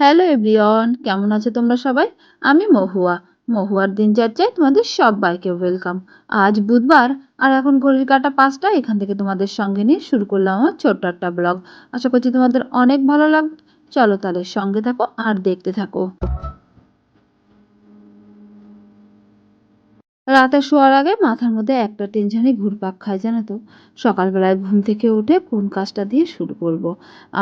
Hello everyone, কেমন আছে তোমরা সবাই? আমি মহুয়া। মহুয়ার দিন দিনচর্যায় তোমাদের সবাইকে ওয়েলকাম। আজ বুধবার, আর এখন ঘড়ির কাটা পাঁচটা, এখান থেকে তোমাদের সঙ্গে নিয়ে শুরু করলাম আমার ছোট্ট একটা ব্লগ। আশা করছি তোমাদের অনেক ভালো লাগবে চলো তাহলে সঙ্গে থাকো আর দেখতে থাকো। রাতে শোয়ার আগে মাথার মধ্যে একটা টেনশনই ঘুরপাক খায়, জানো তো? সকালবেলায় ঘুম থেকে উঠে কোন কাজটা দিয়ে শুরু করব।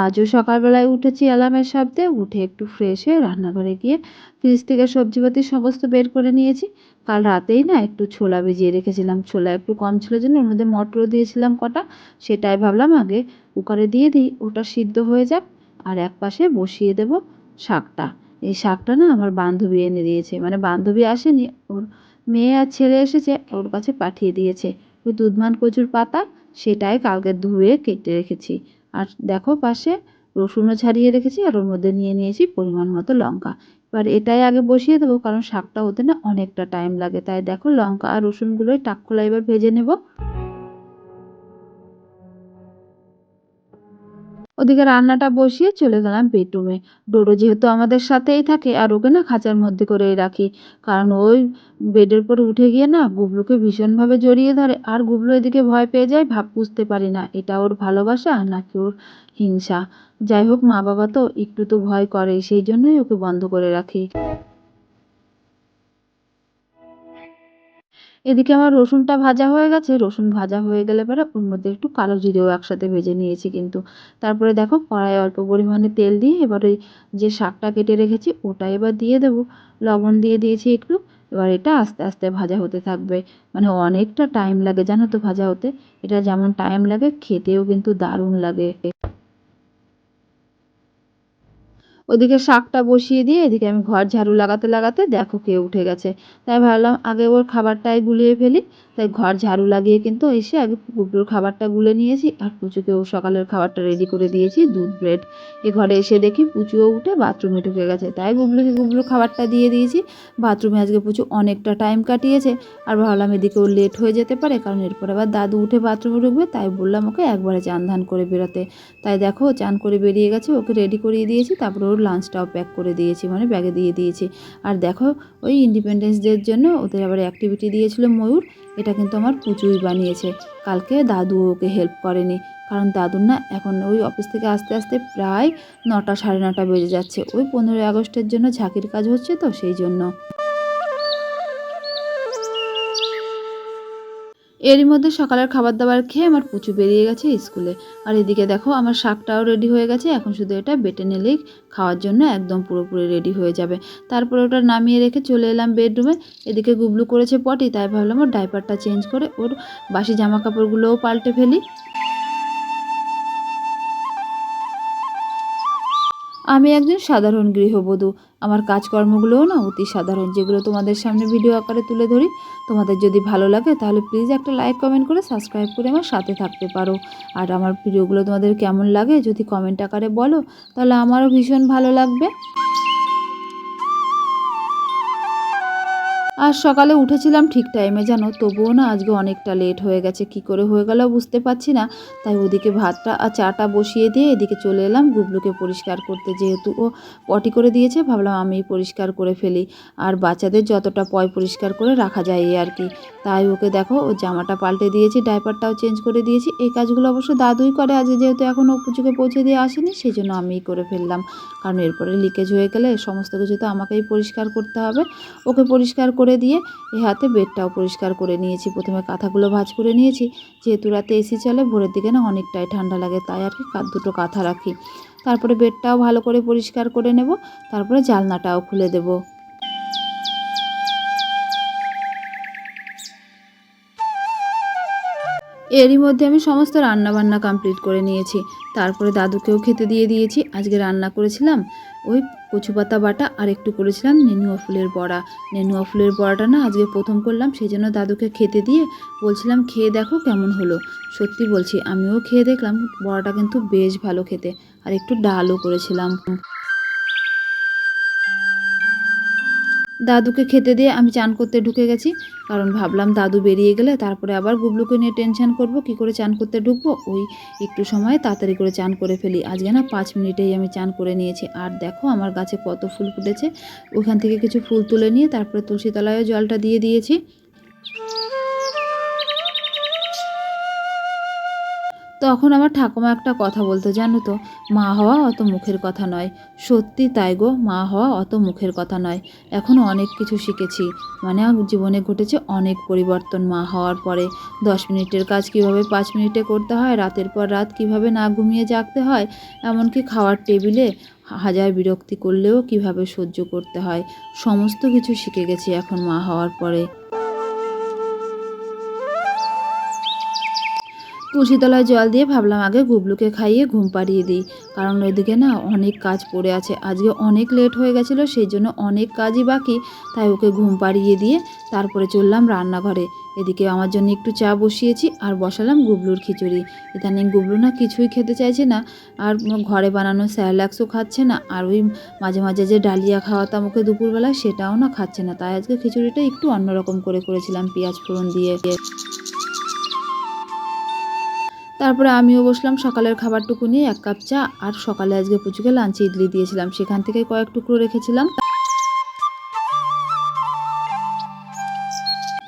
আজও সকালবেলায় উঠেছি অ্যালার্মের শব্দে, উঠে একটু ফ্রেশ হয়ে রান্নাঘরে গিয়ে ফ্রিজ থেকে সবজিপাতি সমস্ত বের করে নিয়েছি। কাল রাতেই না একটু ছোলা ভিজিয়ে রেখেছিলাম। ছোলা একটু কম ছিল জন্য ওর মধ্যে মটরও দিয়েছিলাম কটা। সেটাই ভাবলাম আগে কুকারে দিয়ে দিই, ওটা সিদ্ধ হয়ে যাক আর এক পাশে বসিয়ে দেব শাকটা। এই শাকটা না আমার বান্ধবী এনে দিয়েছে মানে বান্ধবী আসেনি, ওর মেয়ে আর ছেলে এসেছে, ওর কাছে পাঠিয়ে দিয়েছে। ওই দুধমান কচুর পাতা, সেটাই কালকে ধুয়ে কেটে রেখেছি। আর দেখো পাশে রসুনও ছাড়িয়ে রেখেছি, আর ওর মধ্যে নিয়ে নিয়েছি পরিমাণ মতো লঙ্কা। এবার এটাই আগে বসিয়ে দেবো, কারণ শাকটা হতে না অনেকটা টাইম লাগে। তাই দেখো লঙ্কা আর রসুনগুলোই টাক খোলা এবার ভেজে নেব। ওদিকে রান্নাটা বসিয়ে চলে গেলাম বেডরুমে। ডোডো যেহেতু আমাদের সাথেই থাকে, আর ওকে না খাঁচার মধ্যে করেই রাখি। কারণ ওই বেডের উপর উঠে গিয়ে না গুবলুকে ভীষণভাবে জড়িয়ে ধরে, আর গুবলু এদিকে ভয় পেয়ে যায়, ভাব বুঝতে পারি না, এটা ওর ভালোবাসা নাকি ওর হিংসা? যাই হোক মা বাবা তো একটু তো ভয় করে, সেই জন্যই ওকে বন্ধ করে রাখি। এদিকে আমার রসুনটা ভাজা হয়ে গেছে। রসুন ভাজা হয়ে গেলে পরে ওর মধ্যে একটু কালো জিরেও একসাথে ভেজে নিয়েছি কিন্তু। তারপরে দেখো কড়াই অল্প পরিমাণে তেল দিয়ে এবার ওই যে শাকটা কেটে রেখেছি ওটা এবার দিয়ে দেবো। লবণ দিয়ে দিয়েছি একটু। এবার এটা আস্তে আস্তে ভাজা হতে থাকবে। মানে অনেকটা টাইম লাগে জানো তো ভাজা হতে। এটা যেমন টাইম লাগে, খেতেও কিন্তু দারুণ লাগে। ওদিকে শাকটা বসিয়ে দিয়ে এদিকে আমি ঘর ঝাড়ু লাগাতে লাগাতে দেখো কে উঠে গেছে। তাই ভাবলাম আগে ওর খাবারটাই গুলিয়ে ফেলি। তাই ঘর ঝাড়ু লাগিয়ে কিন্তু এসে আগে গুবলুর খাবারটা গুলে নিয়েছি আর পুচুকেও সকালের খাবারটা রেডি করে দিয়েছি, দুধ ব্রেড এ ঘরে এসে দেখি পুচুও উঠে বাথরুমে ঢুকে গেছে। তাই গুবলুকে গুবলুর খাবারটা দিয়ে দিয়েছি। বাথরুমে আজকে পুচু অনেকটা টাইম কাটিয়েছে আর ভাবলাম এদিকে ও লেট হয়ে যেতে পারে কারণ এরপর আবার দাদু উঠে বাথরুমে ঢুকবে, তাই বললাম ওকে একবারে চান ধান করে বেরোতে। তাই দেখো চান করে বেরিয়ে গেছে, ওকে রেডি করিয়ে দিয়েছি, তারপরে ওর লাঞ্চটাও প্যাক করে দিয়েছি মানে ব্যাগে দিয়ে দিয়েছি। আর দেখো, ওই ইন্ডিপেন্ডেন্স ডের জন্য ওদের আবার অ্যাক্টিভিটি দিয়েছিল ময়ূর, এটা কিন্তু আমার পুচুই বানিয়েছে। কালকে দাদু ওকে হেল্প করেনি, কারণ দাদুর না এখন ওই অফিস থেকে আস্তে আস্তে প্রায় নটা সাড়ে নটা বেজে যাচ্ছে। ওই পনেরোই আগস্টের জন্য ঝাঁকির কাজ হচ্ছে তো সেই জন্য। এরই মধ্যে সকালের খাবার দাবার খেয়ে আমার পুচু বেরিয়ে গেছে স্কুলে। আর এদিকে দেখো, আমার শাকটাও রেডি হয়ে গেছে। এখন শুধু এটা বেটে নিলেই খাওয়ার জন্য একদম পুরোপুরি রেডি হয়ে যাবে। তারপরে ওটা নামিয়ে রেখে চলে এলাম বেডরুমে এদিকে গুবলু করেছে পটি তাই ভাবলাম ওর ডাইপারটা চেঞ্জ করে ওর বাসি জামা কাপড়গুলোও পাল্টে ফেলি। আমি একজন সাধারণ গৃহবধূ। আমার কাজকর্মগুলোও না অতি সাধারণ, যেগুলো তোমাদের সামনে ভিডিও আকারে তুলে ধরি। তোমাদের যদি ভালো লাগে তাহলে প্লিজ একটা লাইক কমেন্ট করে সাবস্ক্রাইব করে আমার সাথে থাকতে পারো। আর আমার ভিডিওগুলো তোমাদের কেমন লাগে যদি কমেন্ট আকারে বলো, তাহলে আমারও ভীষণ ভালো লাগবে। আর সকালে উঠেছিলাম ঠিক টাইমে জানো? তবুও না আজকে অনেকটা লেট হয়ে গেছে। কি করে হয়ে গেল বুঝতে পারছি না। তাই ওদিকে ভাতটা আর চাটা বসিয়ে দিয়ে এদিকে চলে এলাম। গুবলুকে পরিষ্কার করতে যেহেতু ও পটি করে দিয়েছে, ভাবলাম আমি পরিষ্কার করে ফেলি। আর বাচ্চাদের যতটা পয় পরিষ্কার করে রাখা যায় আর কি। তাই ওকে দেখো, ও জামাটা পাল্টে দিয়েছি ডাইপারটাও চেঞ্জ করে দিয়েছি। এই কাজগুলো অবশ্য দাদুই করে, আজ যেহেতু এখনও পুজোকে পৌঁছে দিয়ে আসেনি, সেই জন্য আমিই করে ফেললাম। কারণ এরপরে লিকেজ হয়ে গেলে সমস্ত কিছু তো আমাকেই পরিষ্কার করতে হবে। ওকে পরিষ্কার করে দিয়ে এ হাতে বেডটাও পরিষ্কার করে নিয়েছি। প্রথমে কাঁথাগুলো ভাজ করে নিয়েছি। যেহেতু রাতে এসি চলে, ভোরের দিকে না অনেকটাই ঠান্ডা লাগে, তাই আর কি দুটো কাঁথা রাখি। তারপরে বেডটাও ভালো করে পরিষ্কার করে নেব, তারপরে জালনাটাও খুলে দেবো। এরই মধ্যে আমি সমস্ত রান্না বান্না কমপ্লিট করে নিয়েছি। তারপরে দাদুকেও খেতে দিয়ে দিয়েছি। আজকে রান্না করেছিলাম ওই কচু পাতা বাটা আর একটু করেছিলাম নেনুয়া ফুলের বড়া। নেনুয়া ফুলের বড়াটা না আজকে প্রথম করলাম, সেই জন্য দাদুকে খেতে দিয়ে বলছিলাম, খেয়ে দেখো কেমন হলো। সত্যি বলছি, আমিও খেয়ে দেখলাম, বড়াটা কিন্তু বেশ ভালো খেতে। আর একটু ডালও করেছিলাম। দাদুকে খেতে দিয়ে আমি চান করতে ঢুকে গেছি। কারণ ভাবলাম দাদু বেরিয়ে গেলে তারপরে আবার গুবলুকে নিয়ে টেনশন করব, কি করে চান করতে ঢুকবো? ওই একটু সময় তাড়াতাড়ি করে চান করে ফেলি। আজকে না পাঁচ মিনিটেই আমি চান করে নিয়েছি। আর দেখো আমার গাছে কত ফুল ফুটেছে। ওখান থেকে কিছু ফুল তুলে নিয়ে তারপরে তুলসী তলায়ও জলটা দিয়ে দিয়েছি। তখন আমার ঠাকুমা একটা কথা বলতো, জানো তো? মা হওয়া অত মুখের কথা নয়। সত্যি তাই গো, মা হওয়া অত মুখের কথা নয়। এখনও অনেক কিছু শিখেছি। মানে জীবনে ঘটেছে অনেক পরিবর্তন মা হওয়ার পরে। দশ মিনিটের কাজ কীভাবে পাঁচ মিনিটে করতে হয়, রাতের পর রাত কীভাবে না ঘুমিয়ে জাগতে হয়, এমনকি খাওয়ার টেবিলে হাজার বিরক্তি করলেও কীভাবে সহ্য করতে হয়, সমস্ত কিছু শিখে গেছি এখন মা হওয়ার পরে। তুলসীতলায় জল দিয়ে ভাবলাম আগে গুবলুকে খাইয়ে ঘুম পাড়িয়ে দিই। কারণ ওইদিকে না অনেক কাজ পড়ে আছে। আজকে অনেক লেট হয়ে গেছিল, সেই জন্য অনেক কাজই বাকি। তাই ওকে ঘুম পাড়িয়ে দিয়ে তারপরে চললাম রান্নাঘরে। এদিকে আমার জন্য একটু চা বসিয়েছি আর বসালাম গুবলুর খিচুড়ি। ইদানিং গুবলু না কিছুই খেতে চাইছে না। আর ঘরে বানানো স্যালাক্সও খাচ্ছে না। আর ওই মাঝে মাঝে যে ডালিয়া খাওয়াতাম ওকে দুপুরবেলায় সেটাও না খাচ্ছে না। তাই আজকে খিচুড়িটা একটু অন্যরকম করে করেছিলাম পেঁয়াজ ফোড়ন দিয়ে। তারপরে আমিও বসলাম সকালের খাবারটুকু নিয়ে এক কাপ চা, আর সকালে আজকে পুচুকে লাঞ্চে ইডলি দিয়েছিলাম। সেখান থেকে কয়েক টুকরো রেখেছিলাম।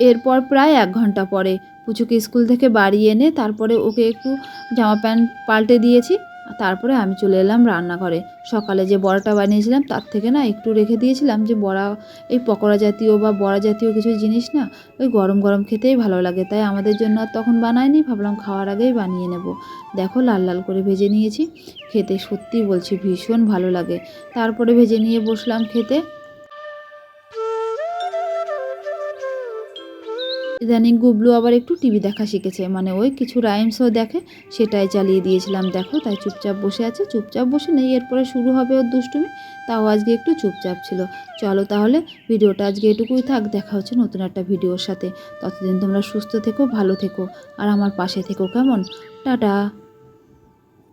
এরপর প্রায় এক ঘণ্টা পরে পুচুকে স্কুল থেকে বাড়ি এনে তারপরে ওকে একটু জামা প্যান্ট পাল্টে দিয়েছি। তারপরে আমি চলে এলাম রান্নাঘরে। সকালে যে বড়াটা বানিয়েছিলাম, তার থেকে না একটু রেখে দিয়েছিলাম যে বড়া, এই পকোড়া জাতীয় বা বড়া জাতীয় কিছু জিনিস না, ওই গরম গরম খেতেই ভালো লাগে। তাই আমাদের জন্য আর তখন বানায়নি, ভাবলাম খাওয়ার আগেই বানিয়ে নেব। দেখো লাল লাল করে ভেজে নিয়েছি। খেতে সত্যি বলছি ভীষণ ভালো লাগে। তারপরে ভেজে নিয়ে বসলাম খেতে। ইদানিং গুবলু আবার একটু টিভি দেখা শিখেছে। মানে ওই কিছু রাইমসও দেখে, সেটাই চালিয়ে দিয়েছিলাম। দেখো, তাই চুপচাপ বসে আছে। চুপচাপ বসে নেই, এরপরে শুরু হবে ওর দুষ্টুমি। তাও আজকে একটু চুপচাপ ছিল। চলো তাহলে ভিডিওটা আজকে এটুকুই থাক। দেখা হচ্ছে নতুন একটা ভিডিওর সাথে। ততদিন তোমরা সুস্থ থেকো, ভালো থেকো। আর আমার পাশে থেকো কেমন? টাটা।